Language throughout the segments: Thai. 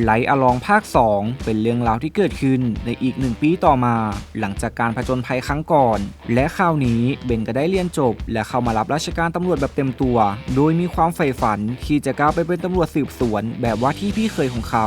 ไลท์อลองภาค 2 เป็นเรื่องราวที่เกิดขึ้นในอีกหนึ่งปีต่อมา หลังจากการผจญภัยครั้งก่อน และคราวนี้เบนก็ได้เรียนจบ และเข้ามารับราชการตำรวจแบบเต็มตัว โดยมีความใฝ่ฝันที่จะก้าวไปเป็นตำรวจสืบสวน แบบว่าที่พี่เคยของเขา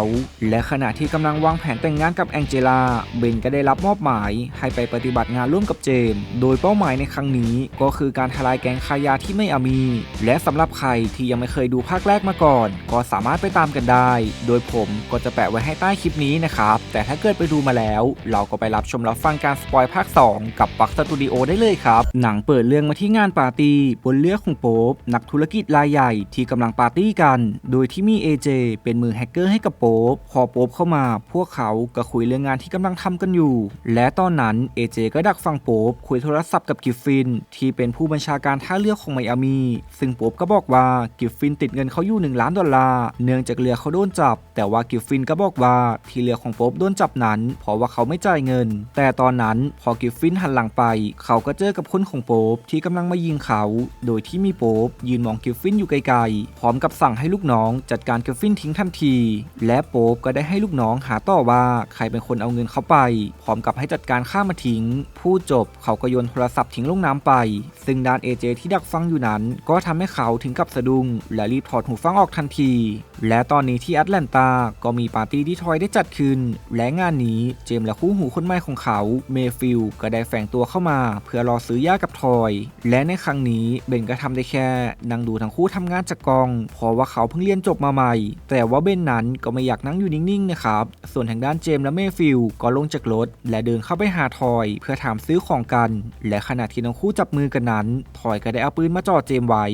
และขณะที่กำลังวางแผนแต่งงานกับแองเจล่าเบนก็ได้รับมอบหมาย ให้ไปปฏิบัติงานร่วมกับเจมส์โดยเป้าหมายในครั้งนี้ ก็คือการทลายแก๊งค้ายาที่ไม่อามี และสำหรับใครที่ยังไม่เคยดูภาคแรกมาก่อน ก็สามารถไปตามกันได้ โดยผมก็จะแปะไว้ให้ใต้คลิปนี้นะครับ แต่ถ้าเกิดไปดูมาแล้ว เราก็ไปรับชมรับฟังการสปอยภาค 2 กับปักสตูดิโอได้เลยครับ หนังเปิดเรื่องมาที่งานปาร์ตี้บนเรือของโป๊ปนักธุรกิจรายใหญ่ที่กำลังปาร์ตี้กัน โดยที่มี AJ เจเป็นมือแฮกเกอร์ให้กับโป๊ปพอโป๊ปเข้ามา พวกเขาก็คุยเรื่องงานที่กำลังทำกันอยู่ และตอนนั้น AJ ก็ดักฟังโป๊ปคุยโทรศัพท์กับกิฟฟิน ที่เป็นผู้บัญชาการท่าเรือของไมอามีซึ่งโป๊ปก็บอกว่ากิฟฟินติดเงินเขาอยู่1ล้านดอลลาร์เนื่องจากเรือเขาโดนจับ แต่ว่ากิฟฟินก็บอกว่าที่เรือของโป๊ปโดนจับนั้น เพราะว่าเขาไม่จ่ายเงิน แต่ตอนนั้นพอกิฟฟินหันหลังไป เขาก็เจอกับคนของโป๊ปที่กำลังมายิงเขา โดยที่มีโป๊ปยืนมองกิฟฟินอยู่ไกลๆ พร้อมกับสั่งให้ลูกน้องจัดการกิฟฟินทิ้งทันที และโป๊ปก็ได้ให้ลูกน้องหาต่อว่าใครเป็นคนเอาเงินเขาไป พร้อมกับให้จัดการฆ่ามาทิ้งพูดจบเขาก็โยนโทรศัพท์ทิ้งลงน้ำไป ซึ่งด้านเอเจที่ดักฟังอยู่นั้น ก็ทำให้เขาถึงกับสะดุ้งและรีบถอดหูฟังออกทันที และตอนนี้ที่แอตแลนตาก็มีปาร์ตี้ที่ทอยได้จัดขึ้น และงานนี้เจมและคู่หูคนใหม่ของเขาเมฟิลก็ได้แฝงตัวเข้ามา เพื่อรอซื้อยากับทอย และในครั้งนี้เบนก็ทำได้แค่นั่งดูทั้งคู่ทำงานจากกองเพราะว่าเขาเพิ่งเรียนจบมาใหม่ แต่ว่าเบนนั้นก็ไม่อยากนั่งอยู่นิ่งๆนะครับ ส่วนทางด้านเจมและเมฟิลก็ลงจากรถและเดินเข้าไปหาทอย เพื่อถามซื้อของกัน และขณะที่ทั้งคู่จับมือกันนั้นทอยก็ได้เอาปืนมาจ่อเจมไว้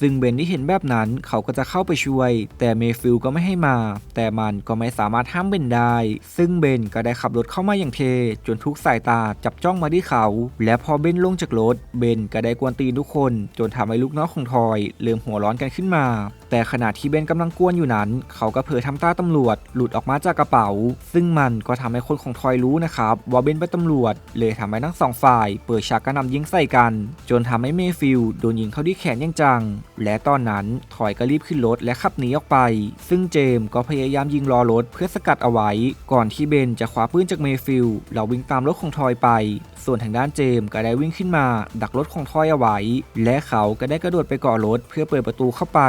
ซึ่งเบนที่เห็นแบบนั้นเขาก็จะเข้าไปช่วย แต่เมฟิลก็ไม่ให้มา แต่มันก็ไม่สามารถห้ามเบนได้ ซึ่งเบนก็ได้ขับรถเข้ามาอย่างเท จนทุกสายตาจับจ้องมาที่เขา และพอเบนลงจากรถ เบนก็ได้กวนตีนทุกคน จนทำให้ลูกน้องของทอยเริ่มหัวร้อนกันขึ้นมา แต่ขณะที่เบนกำลังกวนอยู่นั้น เขาก็เผลอทำตาตำรวจ หลุดออกมาจากกระเป๋า ซึ่งมันก็ทำให้คนของทอยรู้นะครับว่าเบนเป็นตำรวจ เลยทำให้ทั้งสองฝ่าย เปิดฉากกระหน่ำยิงใส่กัน จนทำให้เมฟิลโดนยิงเข้าที่แขนอย่างจังและตอนนั้นทอยก็รีบขึ้นรถและขับหนีออกไป ซึ่งเจมส์ก็พยายามยิงล้อรถเพื่อสกัดเอาไว้ ก่อนที่เบนจะคว้าปืนจากเมฟิลแล้ววิ่งตามรถของทอยไปส่วนทางด้านเจมส์ก็ได้วิ่งขึ้นมา ดักรถของทอยเอาไว้ และเขาก็ได้กระโดดไปเกาะรถเพื่อเปิดประตูเข้าไป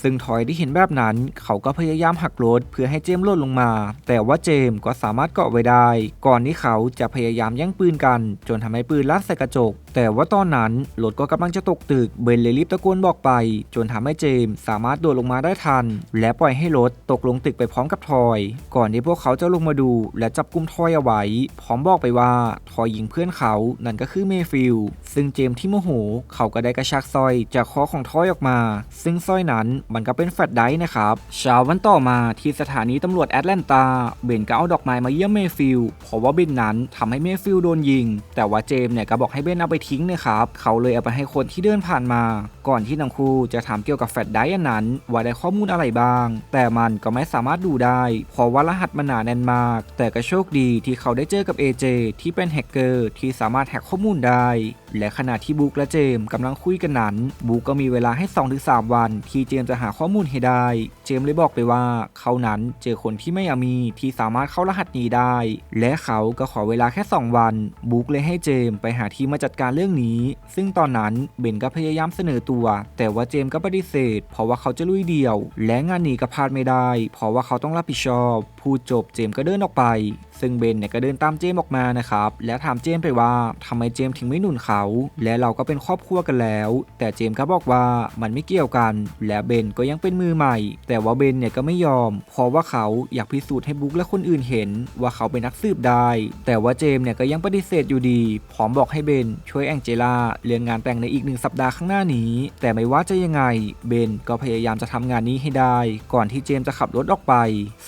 ซึ่งทอยได้เห็นแบบนั้น เขาก็พยายามหักรถเพื่อให้เจมส์ล่นลงมา แต่ว่าเจมส์ก็สามารถเกาะไว้ได้ ก่อนที่เขาจะพยายามแย่งปืนกัน จนทำให้ปืนลั่นใส่กระจก แต่ว่าตอนนั้นรถก็กำลังจะตกตึก เบนเลยรีบตะโกนบอกไป จนทำให้เจมส์สามารถโดดลงมาได้ทัน และปล่อยให้รถตกลงตึกไปพร้อมกับทอย ก่อนที่พวกเขาจะลงมาดู และจับกุมทอยเอาไว้ พร้อมบอกไปว่าทอยยิงเพื่อนเขานั่นก็คือเมฟิลซึ่งเจมที่โมโห เขาก็ได้กระชากสร้อยจากคอของทอยออกมา ซึ่งสร้อยนั้นมันก็เป็นแฟลชไดร์นะครับเช้าวันต่อมาที่สถานีตำรวจแอตแลนตาเบนก็เอาดอกไม้มาเยี่ยมเมฟิลเพราะว่าเบนนั้นทำให้เมฟิลโดนยิง แต่ว่าเจมเนี่ยก็บอกให้เบนเอาไปทิ้งนะครับเขาเลยเอาไปให้คนที่เดินผ่านมา ก่อนที่ทั้งคู่จะถามเกี่ยวกับแฟลชไดรฟ์อันนั้นว่าได้ข้อมูลอะไรบ้าง แต่มันก็ไม่สามารถดูได้ เพราะว่ารหัสมันหนาแน่นมาก แต่ก็โชคดีที่เขาได้เจอกับ AJ ที่เป็นแฮกเกอร์ที่สามารถแฮกข้อมูลได้และขณะที่บุ๊กและเจมส์กำลังคุยกันนั้น บุ๊กก็มีเวลาให้ 2-3 วัน ที่เจมส์จะหาข้อมูลให้ได้ เจมส์เลยบอกไปว่า เขานั้นเจอคนที่ไม่อามีที่สามารถเข้ารหัสนี้ได้ และเขาก็ขอเวลาแค่ 2 วัน บุ๊กเลยให้เจมส์ไปหาทีมมาจัดการเรื่องนี้ ซึ่งตอนนั้นเบนก็พยายามเสนอตัว แต่ว่าเจมส์ก็ปฏิเสธ เพราะว่าเขาจะลุยเดี่ยว และงานนี้ก็พลาดไม่ได้ เพราะว่าเขาต้องรับผิดชอบ พูดจบเจมส์ก็เดินออกไป ซึ่งเบนเนี่ยก็เดินตามเจมส์ออกมานะครับ และถามเจมส์ไปว่าทำไมเจมส์ถึงไม่หนุนเขาและเราก็เป็นครอบครัวกันแล้ว แต่เจมส์ก็บอกว่ามันไม่เกี่ยวกัน และเบนก็ยังเป็นมือใหม่ แต่ว่าเบนเนี่ยก็ไม่ยอม เพราะว่าเขาอยากพิสูจน์ให้บุ๊กและคนอื่นเห็น ว่าเขาเป็นนักสืบได้ แต่ว่าเจมส์เนี่ยก็ยังปฏิเสธอยู่ดี พร้อมบอกให้เบนช่วยแองเจล่าเรื่องงานแต่งในอีกหนึ่งสัปดาห์ข้างหน้านี้ แต่ไม่ว่าจะยังไง เบนก็พยายามจะทำงานนี้ให้ได้ ก่อนที่เจมส์จะขับรถออกไป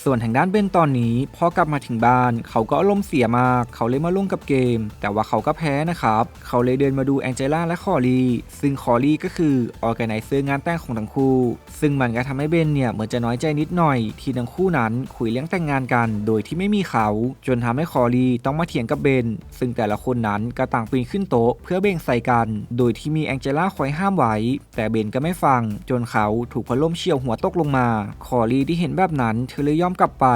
ส่วนทางด้านเบนตอนนี้พอกลับมาถึงบ้าน เขาก็อารมณ์เสียมาก เขาเลยมาลงกับเกม แต่ว่าเขาก็แพ้นะครับ เขาเลยเดินมาดูแองเจล่าและคอรีซึ่งคอรีก็คือออแกไนเซอร์งานแต่งของทั้งคู่ ซึ่งมันก็ทำให้เบนเนี่ยเหมือนจะน้อยใจนิดหน่อย ที่ทั้งคู่นั้นคุยเรื่องแต่งงานกัน โดยที่ไม่มีเขา จนทำให้คอรีต้องมาเถียงกับเบน ซึ่งแต่ละคนนั้นก็ต่างปีนขึ้นโต๊ะเพื่อเบ่งใส่กัน โดยที่มีแองเจล่าคอยห้ามไว้ แต่เบนก็ไม่ฟัง จนเขาถูกพัดลมเฉี่ยวหัวตกลงมา คอรีที่เห็นแบบนั้นเธอเลยยอมกลับไป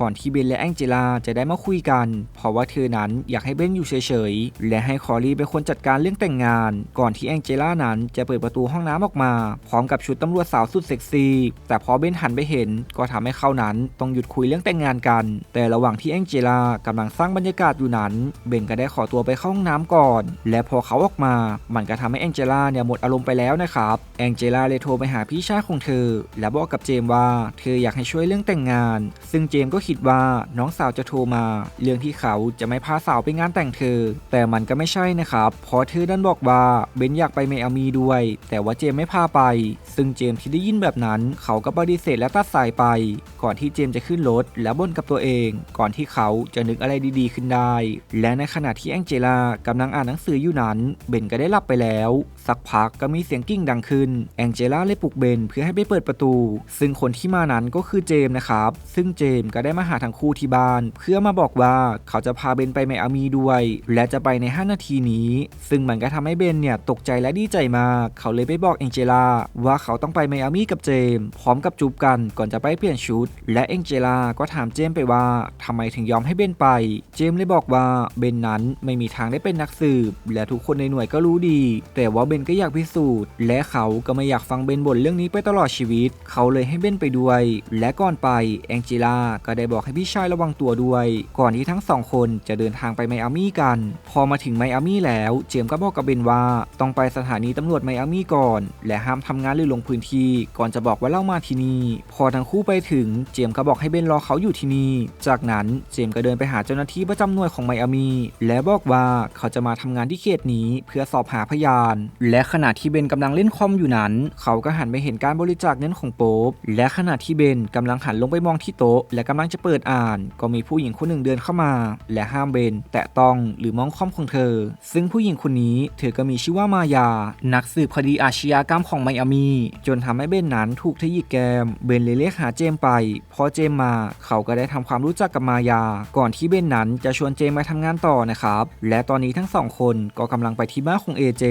ก่อนที่เบนและแองเจล่าจะได้มาคุยกัน เพราะว่าเธอนั้นอยากให้เบนอยู่เฉยๆ และให้คอรีเป็นคนจัดการเรื่องแต่งงาน ก่อนที่แองเจล่านั้นจะเปิดประตูห้องน้ำออกมา พร้อมกับชุดตำรวจสาวสุดเซ็กซี่ แต่พอเบนหันไปเห็นก็ทำให้เขานั้นต้องหยุดคุยเรื่องแต่งงานกัน แต่ระหว่างที่แองเจล่ากำลังสร้างบรรยากาศอยู่นั้น เบนก็ได้ขอตัวไปเข้าห้องน้ำก่อน และพอเขาออกมา มันก็ทำให้แองเจล่าเนี่ยหมดอารมณ์ไปแล้วนะครับแองเจล่าเลยโทรไปหาพี่ชายของเธอ และบอกกับเจมว่าเธออยากให้ช่วยเรื่องแต่งงาน ซึ่งเจมก็คิดว่าน้องสาวจะโทรมา เรื่องที่เขาจะไม่พาสาวไปงานแต่งเธอ แต่มันก็ไม่ใช่นะครับเพราะเธอดันบอกว่าเบนอยากไปไมอามีด้วย แต่ว่าเจมไม่พาไป ซึ่งเจมที่ได้ยินแบบนั้น เขาก็ปฏิเสธและตัดสายไป ก่อนที่เจมจะขึ้นรถและบ่นกับตัวเอง ก่อนที่เขาจะนึกอะไรดีๆขึ้นได้ และในขณะที่แองเจล่ากำลังอ่านหนังสืออยู่นั้น เบนก็ได้หลับไปแล้ว สักพักก็มีเสียงกิ้งดังขึ้น แองเจล่าเลยปลุกเบนเพื่อให้ไปเปิดประตู ซึ่งคนที่มานั้นก็คือเจมส์นะครับ ซึ่งเจมส์ก็ได้มาหาทั้งคู่ที่บ้าน เพื่อมาบอกว่าเขาจะพาเบนไปไมอามีด้วย และจะไปใน 5 นาทีนี้ ซึ่งมันก็ทำให้เบนเนี่ยตกใจและดีใจมาก เขาเลยไปบอกแองเจล่าว่าเขาต้องไปไมอามีกับเจมส์พร้อมกับจูบกันก่อนจะไปเปลี่ยนชุด และแองเจล่าก็ถามเจมส์ไปว่าทำไมถึงยอมให้เบนไป เจมส์เลยบอกว่าเบนนั้นไม่มีทางได้เป็นนักสืบ และทุกคนในหน่วยก็รู้ดี แต่ว่าเบนนก็อยากพิสูจน์ และเขาก็ไม่อยากฟังเบนบ่นเรื่องนี้ไปตลอดชีวิต เขาเลยให้เบนไปด้วย และก่อนไปแองเจล่าก็ได้บอกให้พี่ชายระวังตัวด้วย ก่อนที่ทั้งสองคนจะเดินทางไปไมอามี่กัน พอมาถึงไมอามี่แล้ว เจมส์ก็บอกกับเบนว่าต้องไปสถานีตำรวจไมอามี่ก่อน และห้ามทำงานหรือลงพื้นที่ ก่อนจะบอกว่าเล่ามาที่นี่ พอทั้งคู่ไปถึง เจมส์ก็บอกให้เบนรอเขาอยู่ที่นี่ จากนั้นเจมส์ก็เดินไปหาเจ้าหน้าที่ประจำหน่วยของไมอามี่และบอกว่าเขาจะมาทำงานที่เขตนี้เพื่อสอบหาพยานและขณะที่เบนกำลังเล่นคอมอยู่นั้น เขาก็หันไปเห็นการบริจาคเงินของโป๊ปและขณะที่เบนกำลังหันลงไปมองที่โต๊ะ และกำลังจะเปิดอ่าน ก็มีผู้หญิงคนหนึ่งเดินเข้ามา และห้ามเบนแตะต้องหรือมองคอมของเธอ ซึ่งผู้หญิงคนนี้เธอก็มีชื่อว่ามายา นักสืบคดีอาชญากรรมของไมอามีจนทำให้เบนนั้นถูกเธอหยิกแกม เบนเลยเรียกหาเจมไป พอเจมมาเขาก็ได้ทำความรู้จักกับมายา ก่อนที่เบนนั้นจะชวนเจมมาทำงานต่อนะครับและตอนนี้ทั้งสองคนก็กำลังไปที่บ้านของเอเจ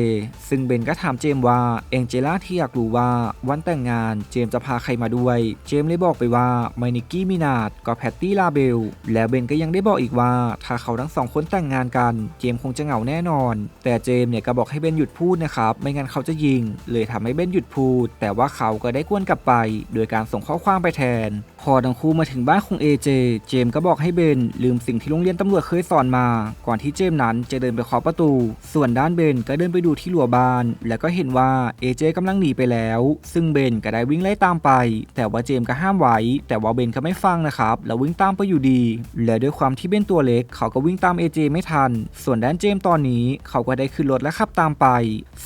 ซึ่งเบนก็ถามเจมว่าเองเจล่าที่อยากรู้ว่าวันแต่งงานเจมจะพาใครมาด้วย เจมเลยบอกไปว่าไมนิกกี้มินาดกับแพตตี้ลาเบล แล้วเบนก็ยังได้บอกอีกว่า ถ้าเขาทั้งสองคนแต่งงานกัน เจมคงจะเหงาแน่นอน แต่เจมเนี่ยก็บอกให้เบนหยุดพูดนะครับ ไม่งั้นเขาจะยิง เลยทำให้เบนหยุดพูด แต่ว่าเขาก็ได้กวนกลับไป โดยการส่งข้อความไปแทน พอทั้งคู่มาถึงบ้านของ AJ เจเจมก็บอกให้เบนลืมสิ่งที่โรงเรียนตำรวจเคยสอนมา ก่อนที่เจมนั้นจะเดินไปเคาะประตู ส่วนด้านเบนก็เดินไปดูที่รั้วบ้านแล้วก็เห็นว่า AJ กำลังหนีไปแล้ว ซึ่งเบนก็ได้วิ่งไล่ตามไป แต่ว่าเจมก็ห้ามไว้ แต่ว่าเบนก็ไม่ฟังนะครับแล้ววิ่งตามไปอยู่ดี และด้วยความที่เบนตัวเล็ก เขาก็วิ่งตาม AJ ไม่ทัน ส่วนด้านเจมตอนนี้เขาก็ได้ขึ้นรถและขับตามไป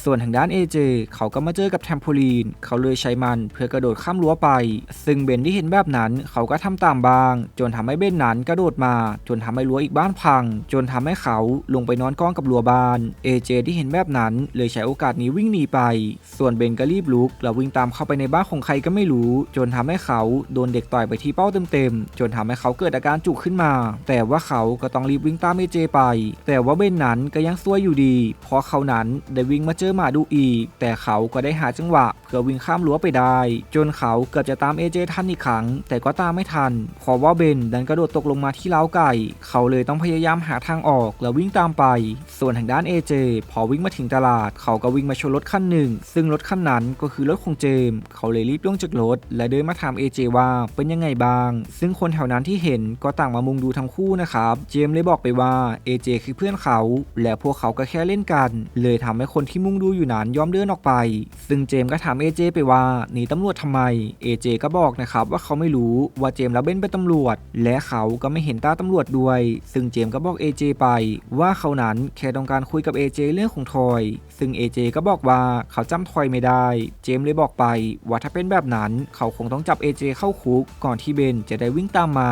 ส่วนทางด้าน AJ เจเขาก็มาเจอกับแทมโพลีน เขาเลยใช้มันเพื่อกระโดดข้ามรั้วไป ซึ่งเบนที่เห็นแบบนั้นเขาก็ทำตามบ้าง จนทำให้เบนนั้นกระโดดมา จนทำให้รั้วอีกบ้านพัง จนทำให้เขาลงไปนอนกองกับรั้วบ้าน AJ ที่เห็นแบบนั้นเลยใช้โออกาสนี้วิ่งหนีไป ส่วนเบนก็รีบลุก แล้ววิ่งตามเข้าไปในบ้านของใครก็ไม่รู้ จนทำให้เขาโดนเด็กต่อยไปที่เป้าเต็มๆ จนทำให้เขาเกิดอาการจุกขึ้นมา แต่ว่าเขาก็ต้องรีบวิ่งตามเอเจไป แต่ว่าเบนนั้นก็ยังซวยอยู่ดี เพราะเขานั้นได้วิ่งมาเจอหมาดูอีก แต่เขาก็ได้หาจังหวะ พื่อวิ่งข้ามรั้วไปได้ จนเขาเกือบจะตาม AJ ทันอีกครั้ง แต่ก็ตามไม่ทันเพราะว่าเบนดันกระโดดตกลงมาที่เล้าไก่ เขาเลยต้องพยายามหาทางออกแล้ววิ่งตามไป ส่วนทางด้าน AJ พอวิ่งมาถึงตลาด เขาก็วิ่งมาชนรถคันหนึ่ง ซึ่งรถคันนั้นก็คือรถของเจม เขาเลยรีบลงจากรถ และเดินมาถาม AJ ว่าเป็นยังไงบ้าง ซึ่งคนแถวนั้นที่เห็นก็ต่างมามุงดูทั้งคู่นะครับ เจมเลยบอกไปว่า AJ คือเพื่อนเขา และพวกเขาก็แค่เล่นกัน เลยทำให้คนที่มุงดูอยู่นั้นยอมเดินออกไป ซึ่งเจมก็ถามเอเจไปว่าหนีตำรวจทำไมเอเจก็บอกนะครับว่าเขาไม่รู้ว่าเจมส์และเบนเป็นตำรวจ และเขาก็ไม่เห็นตาตำรวจด้วย ซึ่งเจมส์ก็บอกเอเจไป ว่าเขานั้นแค่ต้องการคุยกับเอเจเรื่องของทอย ซึ่งเอเจก็บอกว่าเขาจำทอยไม่ได้ เจมส์เลยบอกไป ว่าถ้าเป็นแบบนั้นเขาคงต้องจับเอเจเข้าคุก ก่อนที่เบนจะได้วิ่งตามมา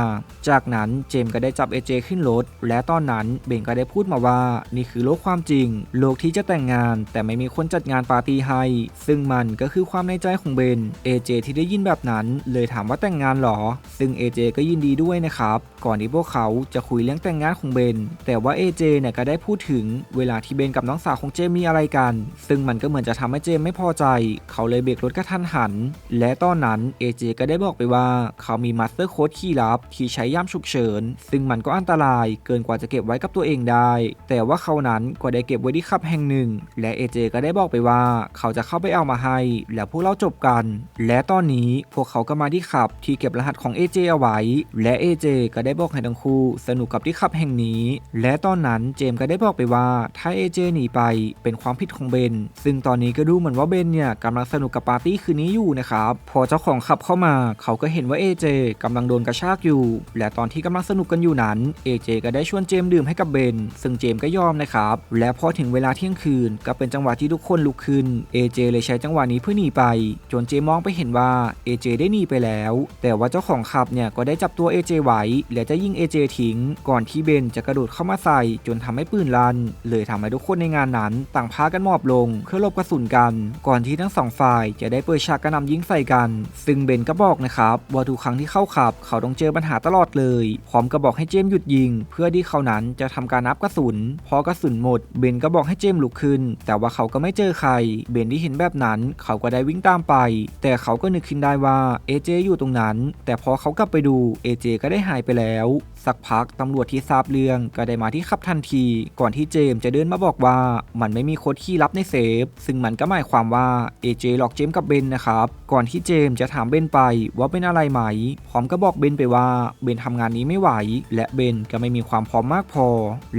จากนั้นเจมส์ก็ได้จับเอเจขึ้นรถและตอนนั้นเบนก็ได้พูดมาว่านี่คือโลกความจริง โลกที่จะแต่งงาน แต่ไม่มีคนจัดงานปาร์ตี้ให้ ซึ่งมันก็คือคือความในใจของเบนเอเจที่ได้ยินแบบนั้น เลยถามว่าแต่งงานหรอ ซึ่งเอเจก็ยินดีด้วยนะครับ ก่อนที่พวกเขาจะคุยเรื่องแต่งงานของเบน แต่ว่าเอเจเนี่ยก็ได้พูดถึงเวลาที่เบนกับน้องสาวของเจมมีอะไรกัน ซึ่งมันก็เหมือนจะทำให้เจมไม่พอใจ เขาเลยเบรกรถกระทันหัน และตอนนั้นเอเจก็ได้บอกไปว่าเขามีมาสเตอร์โค้ดขี้ลับที่ใช้ย่ามฉุกเฉิน ซึ่งมันก็อันตรายเกินกว่าจะเก็บไว้กับตัวเองได้ แต่ว่าเขานั้นก็ได้เก็บไว้ที่คับแห่งหนึ่ง และเอเจก็ได้บอกไปว่า เขาจะเข้าไปเอามาให้แล้วพวกเราจบกัน และตอนนี้พวกเขาก็มาที่ขับที่เก็บรหัสของเอเจเอาไว้ และเอเจก็ได้บอกให้ทั้งคู่สนุกกับที่ขับแห่งนี้ และตอนนั้นเจมก็ได้บอกไปว่าถ้าเอเจหนีไปเป็นความผิดของเบน ซึ่งตอนนี้ก็ดูเหมือนว่าเบนเนี่ยกำลังสนุกกับปาร์ตี้คืนนี้อยู่นะครับ พอเจ้าของขับเข้ามา เขาก็เห็นว่าเอเจกำลังโดนกระชากอยู่ และตอนที่กำลังสนุกกันอยู่นั้นเอเจก็ได้ชวนเจมดื่มให้กับเบน ซึ่งเจมก็ยอมนะครับ และพอถึงเวลาเที่ยงคืนก็เป็นจังหวะที่ทุกคนลุกขึ้นเอเจเลยใช้จังหวะนี้เพื่อหนีไป จนเจมมองไปเห็นว่าเอเจได้หนีไปแล้ว แต่ว่าเจ้าของขับเนี่ยก็ได้จับตัวเอเจไว้และจะยิงเอเจทิ้ง ก่อนที่เบนจะกระโดดเข้ามาใส่ จนทำให้ปืนลั่น เลยทำให้ทุกคนในงานนั้น ต่างพากันมอบลงเพื่อหลบกระสุนกัน ก่อนที่ทั้งสองฝ่ายจะได้เปิดฉากกระนำยิงใส่กัน ซึ่งเบนก็บอกนะครับว่าทุกครั้งที่เข้าขับ เขาต้องเจอปัญหาตลอดเลยพร้อมกับบอกให้เจมหยุดยิง เพื่อที่เขานั้นจะทำการนับกระสุน พอกระสุนหมด เบนก็บอกให้เจมลุกขึ้น แต่ว่าเขาก็ไม่เจอใคร เบนที่เห็นแบบนั้นเขาก็ได้วิ่งตามไป แต่เขาก็นึกขึ้นได้ว่าเอเจอยู่ตรงนั้น แต่พอเขากลับไปดูเอเจก็ได้หายไปแล้ว สักพักตำรวจที่ทราบเรื่องก็ได้มาที่ขับทันที ก่อนที่เจมจะเดินมาบอกว่ามันไม่มีโค้ดคีย์ลับในเซฟ ซึ่งมันก็หมายความว่าเอเจหลอกเจมกับเบนนะครับก่อนที่เจมจะถามเบนไปว่าเป็นอะไรไหม พร้อมก็บอกเบนไปว่าเบนทำงานนี้ไม่ไหว และเบนก็ไม่มีความพร้อมมากพอ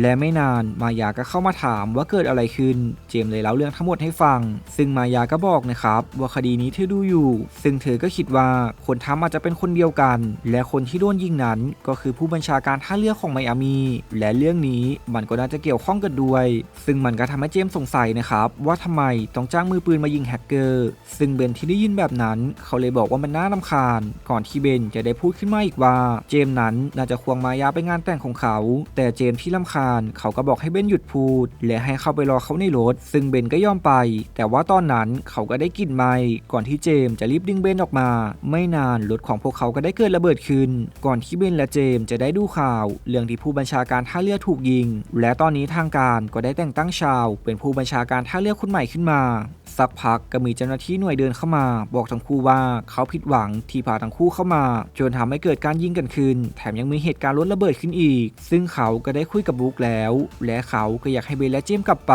และไม่นานมายาก็เข้ามาถามว่าเกิดอะไรขึ้น เจมเลยเล่าเรื่องทั้งหมดให้ฟัง ซึ่งมายาก็บอกนะครับว่าคดีนี้เธอดูอยู่ ซึ่งเธอก็คิดว่าคนทำอาจจะเป็นคนเดียวกัน และคนที่โดนยิงนั้น ก็คือผู้บัญชาการท่าเรือของไมอามี และเรื่องนี้มันก็น่าจะเกี่ยวข้องกันด้วย ซึ่งมันก็ทำให้เจมส์สงสัยนะครับว่าทำไมต้องจ้างมือปืนมายิงแฮกเกอร์ ซึ่งเบนที่ได้ยินแบบนั้น เขาเลยบอกว่ามันน่ารำคาญ ก่อนที่เบนจะได้พูดขึ้นมาอีกว่า เจมส์นั้นน่าจะควงมายาไปงานแต่งของเขา แต่เจมส์ที่รำคาญ เขาก็บอกให้เบนหยุดพูด และให้เข้าไปรอเขาในรถ ซึ่งเบนก็ยอมไป แต่ว่าตอนนั้นเขาก็ได้กลิ่นไม้ก่อนที่เจมส์จะรีบดึงเบนออกมา ไม่นานรถของพวกเขาก็ได้เกิดระเบิดขึ้น ก่อนที่เบนและเจมส์จะได้ดูข่าว เรื่องที่ผู้บัญชาการท่าเรือถูกยิง และตอนนี้ทางการก็ได้แต่งตั้งชาว เป็นผู้บัญชาการท่าเรือคนใหม่ขึ้นมา สักพักก็มีเจ้าหน้าที่หน่วยเดินเข้ามา บอกทั้งคู่ว่าเขาผิดหวังที่พาทั้งคู่เข้ามา จนทำให้เกิดการยิงกันขึ้น แถมยังมีเหตุการณ์รถระเบิดขึ้นอีก ซึ่งเขาก็ได้คุยกับบุ๊กแล้ว และเขาก็อยากให้เบนและเจมกลับไป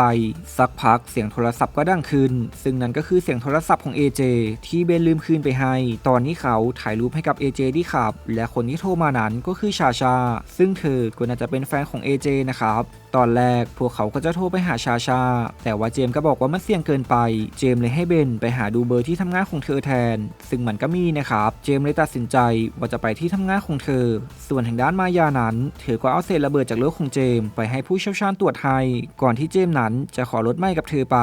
สักพักเสียงโทรศัพท์ก็ดังขึ้น ซึ่งนั่นก็คือเสียงโทรศัพท์ของ AJ ที่เบนลืมคืนไปให้ ตอนนี้เขาถ่ายรูปให้กับ AJ ที่ขับ และคนที่โทรมานั้นก็คือชาชา ซึ่งเธอก็น่าจะเป็นแฟนของ AJ นะครับ ตอนแรกพวกเขาก็จะโทรไปหาชาชา แต่ว่าเจมก็บอกว่ามันเสี่ยงเกินไปเจมส์เลยให้เบนไปหาดูเบอร์ที่ทำงานของเธอแทน ซึ่งมันก็มีนะครับ เจมส์เลยตัดสินใจว่าจะไปที่ทำงานของเธอ ส่วนทางด้านมายานั้น เธอก็เอาเศษระเบิดจากรถของเจมส์ไปให้ผู้เชี่ยวชาญตรวจให้ก่อนที่เจมส์นั้นจะขอรถใหม่กับเธอไป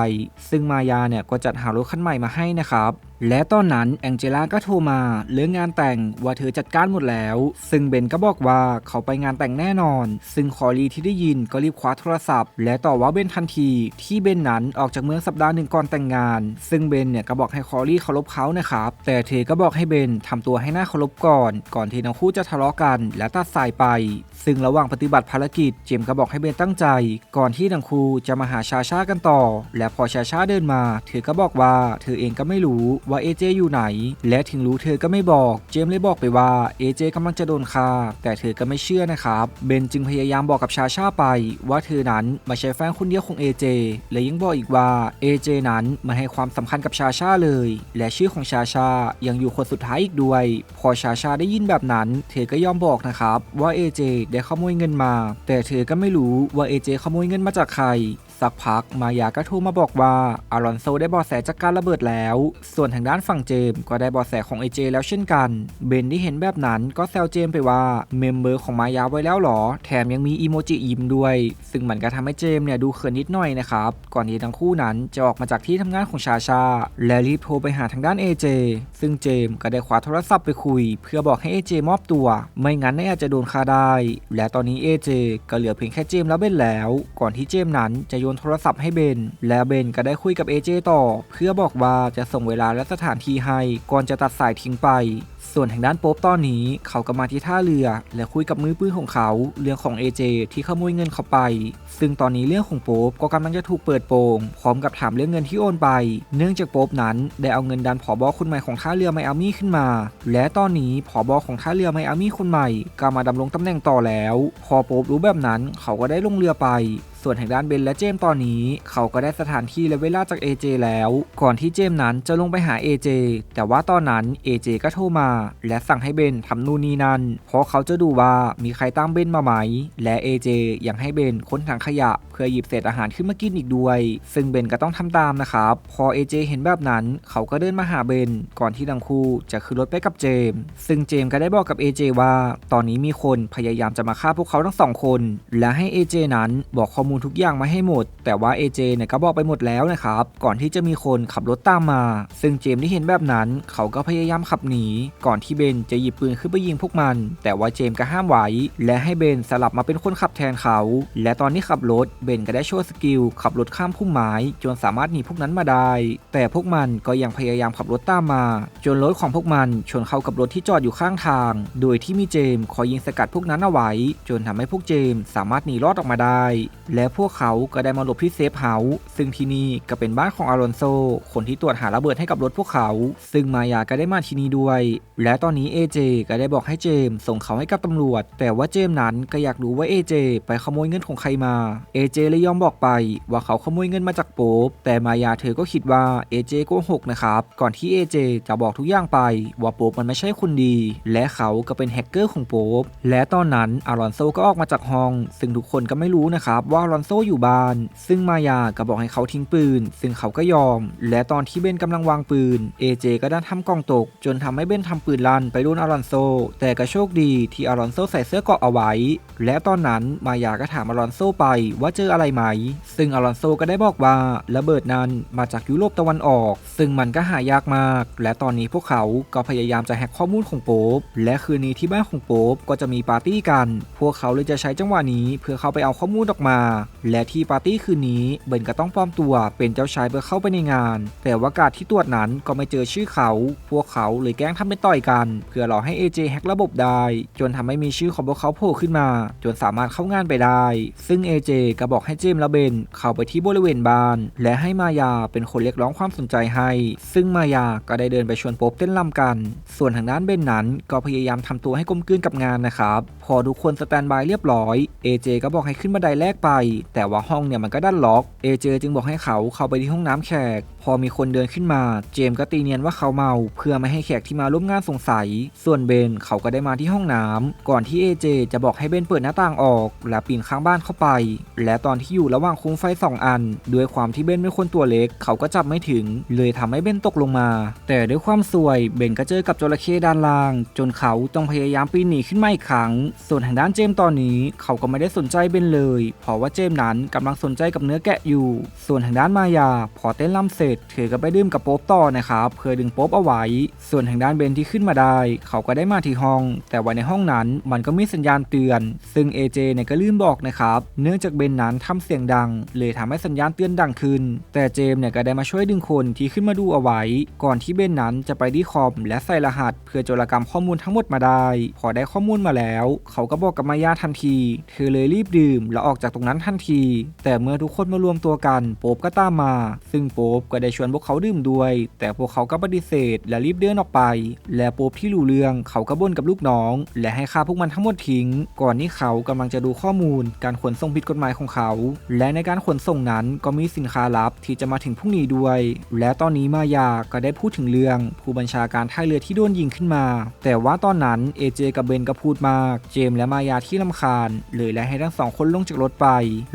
ซึ่งมายาเนี่ยก็จัดหารถคันใหม่มาให้นะครับและตอนนั้นแองเจล่าก็โทรมาเรื่องงานแต่งว่าเธอจัดการหมดแล้ว ซึ่งเบนก็บอกว่าเขาไปงานแต่งแน่นอน ซึ่งคอรีที่ได้ยินก็รีบคว้าโทรศัพท์ และต่อว่าเบนทันที ที่เบนนั้นออกจากเมืองสัปดาห์หนึ่งก่อนแต่งงานซึ่งเบนเนี่ยก็บอกให้คอรีเคารพเขานะครับ แต่เธอก็บอกให้เบนทำตัวให้หน้าเคารพก่อน ก่อนที่ทั้งคู่จะทะเลาะกัน และตัดสายไปซึ่งระหว่างปฏิบัติภารกิจเจมส์ก็บอกให้เบนตั้งใจ ก่อนที่ทั้งคู่จะมาหาชาชากันต่อ และพอชาชาเดินมา เธอก็บอกว่าเธอเองก็ไม่รู้ว่าเอเจอยู่ไหน และถึงรู้เธอก็ไม่บอก เจมส์เลยบอกไปว่าเอเจกำลังจะโดนฆ่าแต่เธอก็ไม่เชื่อนะครับเบนจึงพยายามบอกกับชาชาไป ว่าเธอนั้นไม่ใช่แฟนคนเดียวของเอเจและยังบอกอีกว่าเอเจนั้นไม่ให้ความสำคัญกับชาชาเลย และชื่อของชาชายังอยู่คนสุดท้ายอีกด้วย พอชาชาได้ยินแบบนั้น เธอก็ยอมบอกนะครับว่าเอเจได้ขโมยเงินมา แต่เธอก็ไม่รู้ว่าเอเจขโมยเงินมาจากใคร สักพักมายาก็โทรมาบอกว่าอารอนโซได้บาะแสจากการระเบิดแล้ว ส่วนทางด้านฝั่งเจมก็ได้บาะแสของเอเจแล้วเช่นกัน เบนที่เห็นแบบนั้นก็แซวเจมไปว่าเมมเบอร์ของมายาไว้แล้วหรอ แถมยังมีอีโมจิยิ้มด้วย ซึ่งมันก็ทำให้เจมเนี่ยดูเขินนิดหน่อยนะครับ ก่อนที่ทั้งคู่นั้นจะออกมาจากที่ทำงานของชาชา และรีบโทรไปหาทางด้านเอเจซึ่งเจมก็ได้คว้าโทรศัพท์ไปคุย เพื่อบอกให้เอเจมอบตัว ไม่งั้นน่าจะโดนฆ่าได้ และตอนนี้เอเจก็เหลือเพียงแค่เจมแล้วเบนแล้ว ก่อนที่เจมนั้นจะโยนโทรศัพท์ให้เบน และเบนก็ได้คุยกับเอเจต่อ เพื่อบอกว่าจะส่งเวลาและสถานที่ให้ก่อนจะตัดสายทิ้งไป ส่วนทางด้านโป๊ปตอนนี้เขาก็มาที่ท่าเรือ และคุยกับมือปืนของเขา เรื่องของ AJ ที่ขโมยเงินเขาไป ซึ่งตอนนี้เรื่องของโป๊ปก็กำลังจะถูกเปิดโปงพร้อมกับถามเรื่องเงินที่โอนไป เนื่องจากโป๊ปนั้นได้เอาเงินดันผอบอคนใหม่ของท่าเรือไมอามี่ขึ้นมา และตอนนี้ผอบอของท่าเรือไมอามี่คนใหม่ก็มาดำรงตำแหน่งต่อแล้ว พอโป๊ปรู้แบบนั้นเขาก็ได้ลงเรือไป ส่วนทางด้านเบนและเจมตอนนี้ เขาก็ได้สถานที่และเวลาจาก AJ แล้ว ก่อนที่เจมนั้นจะลงไปหา AJ แต่ว่าตอนนั้น AJ ก็โทรมา และสั่งให้เบนทำนู่นนี่นั่น เพราะเขาจะดูว่ามีใครตามเบนมาไหม และ AJ ยังให้เบนค้นถังขยะ เพื่อหยิบเศษอาหารขึ้นมากินอีกด้วย ซึ่งเบนก็ต้องทำตามนะครับ พอ AJ เห็นแบบนั้น เขาก็เดินมาหาเบน ก่อนที่ทั้งคู่จะขึ้นรถไปกับเจม ซึ่งเจมก็ได้บอกกับ AJ ว่า ตอนนี้มีคนพยายามจะมาฆ่าพวกเขาทั้งสองคน และให้ AJ นั้นบอกข้อมูลทุกอย่างมาให้หมด แต่ว่า AJ เนี่ยก็บอกไปหมดแล้วนะครับ ก่อนที่จะมีคนขับรถตามมา ซึ่งเจมส์ที่เห็นแบบนั้น เขาก็พยายามขับหนี ก่อนที่เบนจะหยิบปืนขึ้นไปยิงพวกมัน แต่ว่าเจมส์ก็ห้ามไว้ และให้เบนสลับมาเป็นคนขับแทนเขา และตอนที่ขับรถเบนก็ได้โชว์สกิลขับรถข้ามพุ่มไม้จนสามารถหนีพวกนั้นมาได้ แต่พวกมันก็ยังพยายามขับรถตามมา จนรถของพวกมันชนเข้ากับรถที่จอดอยู่ข้างทาง โดยที่มีเจมส์คอยยิงสกัดพวกนั้นเอาไว้ จนทำให้พวกเจมส์สามารถหนีรอดออกมาได้ และและพวกเขาก็ได้มาหลบที่เซฟเฮาส์ซึ่งที่นี่ก็เป็นบ้านของอารอนโซ คนที่ตรวจหาระเบิดให้กับรถพวกเขา ซึ่งมายาก็ได้มาที่นี่ด้วย และตอนนี้ AJ ก็ได้บอกให้เจมส่งเขาให้กับตำรวจ แต่ว่าเจมส์นั้นก็อยากรู้ว่า AJ ไปขโมยเงินของใครมา AJ เจเลยยอมบอกไปว่าเขาขโมยเงินมาจากโป๊ปแต่มายาเธอก็คิดว่า AJ โกหกนะครับก่อนที่ AJ จจะบอกทุกอย่างไป ว่าโป๊ปมันไม่ใช่คนดี และเขาก็เป็นแฮกเกอร์ของโป๊ปและตอนนั้นอารอนโซก็ออกมาจากห้อง ซึ่งทุกคนก็ไม่รู้นะครับว่าอารอนโซอยู่บ้าน ซึ่งมายาก็บอกให้เขาทิ้งปืน ซึ่งเขาก็ยอม และตอนที่เบนกำลังวางปืน AJ ก็ได้ทำกล่องตก จนทำให้เบนทำปืนลั่นไปโดนอารอนโซ แต่ก็โชคดีที่อารอนโซใส่เสื้อเกาะเอาไว้ และตอนนั้นมายาก็ถามอารอนโซไปว่าเจออะไรไหม ซึ่งอารอนโซก็ได้บอกว่าระเบิดนั้นมาจากยุโรปตะวันออก ซึ่งมันก็หายากมาก และตอนนี้พวกเขาก็พยายามจะแฮกข้อมูลของโป๊ปและคืนนี้ที่บ้านของโป๊ปก็จะมีปาร์ตี้กัน พวกเขาเลยจะใช้จังหวะนี้เพื่อเข้าไปเอาข้อมูลออกมาและที่ปาร์ตี้คืนนี้เบนก็ต้องปลอมตัวเป็นเจ้าชายเพื่อเข้าไปในงาน แต่ว่าการที่ตรวจนั้นก็ไม่เจอชื่อเขา พวกเขาเลยแกล้งทำเป็นต่อยกัน เพื่อรอกให้ AJ แฮกระบบได้ จนทำให้มีชื่อของพวกเขาโผล่ขึ้นมา จนสามารถเข้างานไปได้ ซึ่ง AJ ก็บอกให้เจมและเบนเข้าไปที่บริเวณบ้าน และให้มายาเป็นคนเรียกร้องความสนใจให้ ซึ่งมายาก็ได้เดินไปชวนโป๊ปเต้นรำกัน ส่วนทางด้านเบนนั้นก็พยายามทำตัวให้กลมกลืนกับงานนะครับ พอทุกคนสแตนบายเรียบร้อย AJ ก็บอกให้ขึ้นบันไดแรกไปแต่ว่าห้องเนี่ยมันก็ด้านล็อก AJ จึงบอกให้เขาเข้าไปที่ห้องน้ำแขกพอมีคนเดินขึ้นมา เจมส์ก็ตีเนียนว่าเขาเมา เพื่อไม่ให้แขกที่มาร่วมงานสงสัย ส่วนเบนเขาก็ได้มาที่ห้องน้ำก่อนที่ AJ จจะบอกให้เบนเปิดหน้าต่างออก และปีนข้างบ้านเข้าไป และตอนที่อยู่ระหว่างคุ้มไฟสองอัน ด้วยความที่เบนเป็นคนตัวเล็ก เขาก็จับไม่ถึง เลยทำให้เบนตกลงมา แต่ด้วยความสวยเบนก็เจอกับจระเข้ด้านล่าง จนเขาต้องพยายามปีนหนีขึ้นมาอีกครั้ง ส่วนทางด้านเจมส์ตอนนี้เขาก็ไม่ได้สนใจเบนเลย เพราะว่าเจมส์นั้นกำลังสนใจกับเนื้อแกะอยู่ ส่วนทางด้านมายาพอเต้นล่ำเสร็จเธอก็ไปดื่มกับโป๊ปต่อนะครับเพื่อดึงโป๊ปเอาไว้ ส่วนทางด้านเบนที่ขึ้นมาได้ เขาก็ได้มาที่ห้อง แต่ว่าในห้องนั้นมันก็มีสัญญาณเตือน ซึ่ง AJ เนี่ยก็ลืมบอกนะครับ เนื่องจากเบนนั้นทำเสียงดัง เลยทำให้สัญญาณเตือนดังขึ้น แต่เจมเนี่ยก็ได้มาช่วยดึงคนที่ขึ้นมาดูเอาไว้ ก่อนที่เบนนั้นจะไปที่คอมและใส่รหัส เพื่อโจรกรรมข้อมูลทั้งหมดมาได้ พอได้ข้อมูลมาแล้ว เขาก็บอกกับมายาทันที เธอเลยรีบดื่ม แล้วออกจากตรงนั้นทันที แต่เมื่อทุกคนมารวมตัวกันโป๊ปก็ตามมา ซึ่งโป๊ปก็ได้ชวนพวกเขาดื่มด้วย แต่พวกเขาก็ปฏิเสธและรีบเดินออกไป และโป๊บที่รู้เรื่องเขาก็บ่นกับลูกน้อง และให้ฆ่าพวกมันทั้งหมดทิ้ง ก่อนที่เขากำลังจะดูข้อมูล การขนส่งผิดกฎหมายของเขา และในการขนส่งนั้นก็มีสินค้าลับที่จะมาถึงพรุ่งนี้ด้วย และตอนนี้มายาก็ได้พูดถึงเรื่อง ผู้บัญชาการท่าเรือที่โดนยิงขึ้นมา แต่ว่าตอนนั้นเอเจกับเบนก็พูดมาก เจมส์และมายาที่ลำคาญเลยและให้ทั้งสองคนลงจากรถไป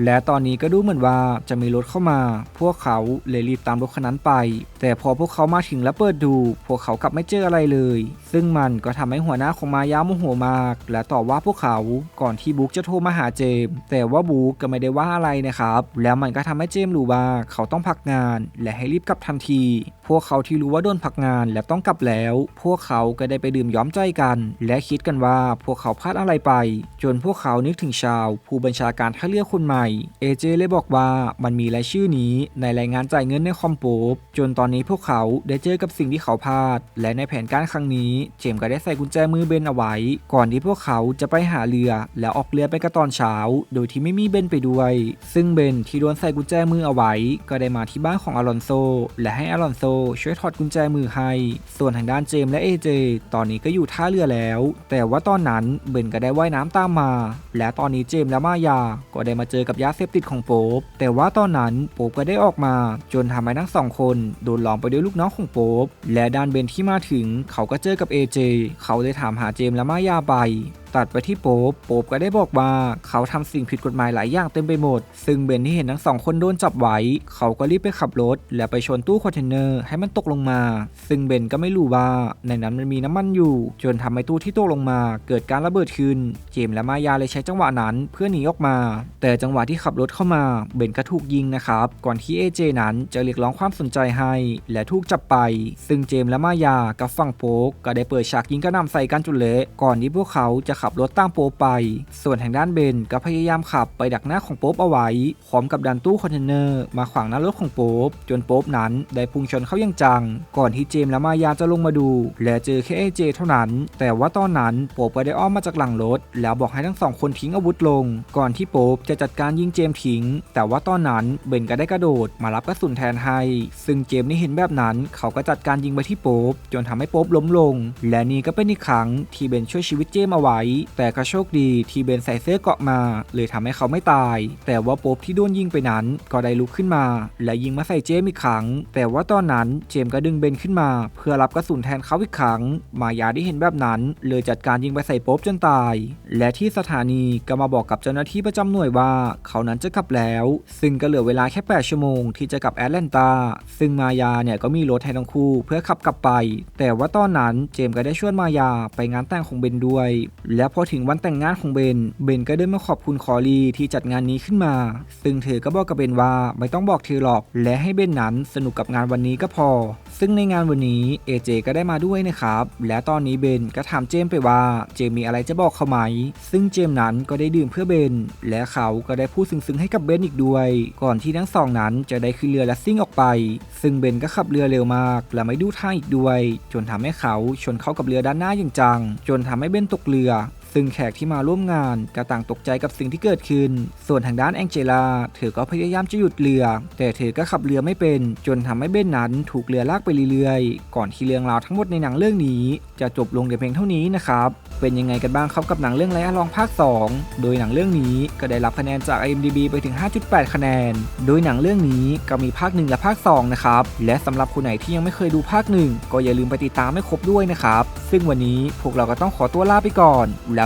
และตอนนี้ก็ดูเหมือนว่าจะมีรถเข้ามา พวกเขาเลยรีบตามรถคนนั้นไป แต่พอพวกเขามาถึงและเปิดดู พวกเขากลับไม่เจออะไรเลย ซึ่งมันก็ทำให้หัวหน้าของมายาโมโหมาก และต่อว่าพวกเขาก่อนที่บุ๊กจะโทรมาหาเจมส์แต่ว่าบุ๊กก็ไม่ได้ว่าอะไรนะครับ แล้วมันก็ทำให้เจมส์รู้ว่าเขาต้องพักงาน และให้รีบกลับทันที พวกเขาที่รู้ว่าโดนพักงานและต้องกลับแล้ว พวกเขาก็ได้ไปดื่มย้อมใจกัน และคิดกันว่าพวกเขาพลาดอะไรไป จนพวกเขานึกถึงชาว ผู้บัญชาการท่าเรือคนใหม่เอเจเลยบอกว่ามันมีรายชื่อนี้ในรายงานจ่ายเงินในคอมโปบจนตอนนี้พวกเขาได้เจอกับสิ่งที่เขาพลาด และในแผนการครั้งนี้ เจมส์ก็ได้ใส่กุญแจมือเบนเอาไว้ ก่อนที่พวกเขาจะไปหาเรือ แล้วออกเรือไปกันตอนเช้า โดยที่ไม่มีเบนไปด้วย ซึ่งเบนที่โดนใส่กุญแจมือเอาไว้ ก็ได้มาที่บ้านของอลอนโซและให้อลอนโซช่วยถอดกุญแจมือให้ ส่วนทางด้านเจมส์และเอเจตอนนี้ก็อยู่ท่าเรือแล้ว แต่ว่าตอนนั้นเบนก็ได้ว่ายน้ำตามมา และตอนนี้เจมส์และมายา ก็ได้มาเจอกับยาเสพติดของโป๊บแต่ว่าตอนนั้นโป๊บก็ได้ออกมา จนทำให้ทั้งสองคนโดนล้อมไปด้วยลูกน้องของโป๊บและด้านเบนที่มาถึง เขาก็เจอกับเอเจเขาได้ถามหาเจมส์และมายาไปัดไปที่โป๊บโป๊บก็ได้บอกว่า เขาทำสิ่งผิดกฎหมายหลายอย่างเต็มไปหมด ซึ่งเบนที่เห็นทั้งสองคนโดนจับไว้ เขาก็รีบไปขับรถ และไปชนตู้คอนเทนเนอร์ให้มันตกลงมา ซึ่งเบนก็ไม่รู้ว่าในนั้นมันมีน้ำมันอยู่ จนทำให้ตู้ที่ตกลงมา เกิดการระเบิดขึ้น เจมส์และมายาเลยใช้จังหวะนั้นเพื่อหนีออกมา แต่จังหวะที่ขับรถเข้ามา เบนก็ถูกยิงนะครับ ก่อนที่เอเจนั้นจะเรียกร้องความสนใจให้ และถูกจับไป ซึ่งเจมส์และมายากับฝั่งโป๊กก็ได้เปิดฉากยิงกระหน่ำใส่กันจุดเละก่อนที่พวกเขาจะขับับรถตามโป๊ปไป ส่วนทางด้านเบนก็พยายามขับไปดักหน้าของโป๊ปเอาไว้พร้อมกับดันตู้คอนเทนเนอร์มาขวางหน้ารถของโป๊ปจนโป๊ปนั้นได้พุ่งชนเข้าอย่างจัง ก่อนที่เจมส์และมายาจะลงมาดู และเจอแค่เอเจเท่านั้น แต่ว่าตอนนั้นโป๊ปก็ได้อ้อมมาจากหลังรถ แล้วบอกให้ทั้งสองคนทิ้งอาวุธลง ก่อนที่โป๊ปจะจัดการยิงเจมส์ทิ้ง แต่ว่าตอนนั้นเบนก็ได้กระโดดมารับกระสุนแทนให้ ซึ่งเจมส์ได้เห็นแบบนั้นเขาก็จัดการยิงไปที่โป๊ปจนทำให้โป๊ปล้มลง และนี่ก็เป็นอีกครั้งที่เบนช่วยชีวิตเจมเอาไว้แต่ก็โชคดีที่เบนใส่เสื้อเกาะมา เลยทำให้เขาไม่ตาย แต่ว่าโป๊ปที่โดนยิงไปนั้น ก็ได้ลุกขึ้นมา และยิงมาใส่เจมอีกครั้ง แต่ว่าตอนนั้นเจมก็ดึงเบนขึ้นมา เพื่อรับกระสุนแทนเขาอีกครั้ง มายาได้เห็นแบบนั้น เลยจัดการยิงไปใส่โป๊ปจนตาย และที่สถานีก็มาบอกกับเจ้าหน้าที่ประจำหน่วยว่า เขานั้นจะกลับแล้ว ซึ่งก็เหลือเวลาแค่ 8 ชั่วโมงที่จะกลับแอตแลนตา ซึ่งมายาเนี่ยก็มีรถให้ทั้งคู่ เพื่อขับกลับไป แต่ว่าตอนนั้นเจมก็ได้ชวนมายาไปงานแต่งของเบนด้วยและพอถึงวันแต่งงานของเบน เบนก็ได้มาขอบคุณคอรีที่จัดงานนี้ขึ้นมา ซึ่งเธอก็บอกกับเบนว่าไม่ต้องบอกเธอหรอก และให้เบนนั้นสนุกกับงานวันนี้ก็พอ ซึ่งในงานวันนี้เอเจก็ได้มาด้วยนะครับ และตอนนี้เบนก็ถามเจมไปว่าเจมมีอะไรจะบอกเขาไหม ซึ่งเจมนั้นก็ได้ดื่มเพื่อเบน และเขาก็ได้พูดซึ้งๆให้กับเบนอีกด้วย ก่อนที่ทั้งสองนั้นจะได้ขึ้นเรือและซิ่งออกไป ซึ่งเบนก็ขับเรือเร็วมาก และไม่ดูทางอีกด้วย จนทำให้เขาชนเข้ากับเรือด้านหน้าอย่างจัง จนทำให้เบนตกเรือ ซึ่งแขกที่มาร่วมงานก็ต่างตกใจกับสิ่งที่เกิดขึ้น ส่วนทางด้านแองเจลาเธอก็พยายามจะหยุดเรือ แต่เธอก็ขับเรือไม่เป็น จนทำให้เบนนั้นถูกเรือลากไปเรื่อยๆ ก่อนที่เรื่องราวทั้งหมดในหนังเรื่องนี้ จะจบลงแต่เพียงเท่านี้นะครับเป็นยังไงกันบ้างครับกับหนังเรื่องไรอะลองภาค 2 โดยหนังเรื่องนี้ก็ได้รับคะแนนจาก IMDb ไปถึง 5.8 คะแนน โดยหนังเรื่องนี้ก็มีภาค 1 และภาค 2 นะครับ และสำหรับคนไหนที่ยังไม่เคยดูภาค 1 ก็อย่าลืมไปติดตามให้ครบด้วยนะครับ ซึ่งวันนี้พวกเราก็ต้องขอตัวลาไปก่อน แล้ว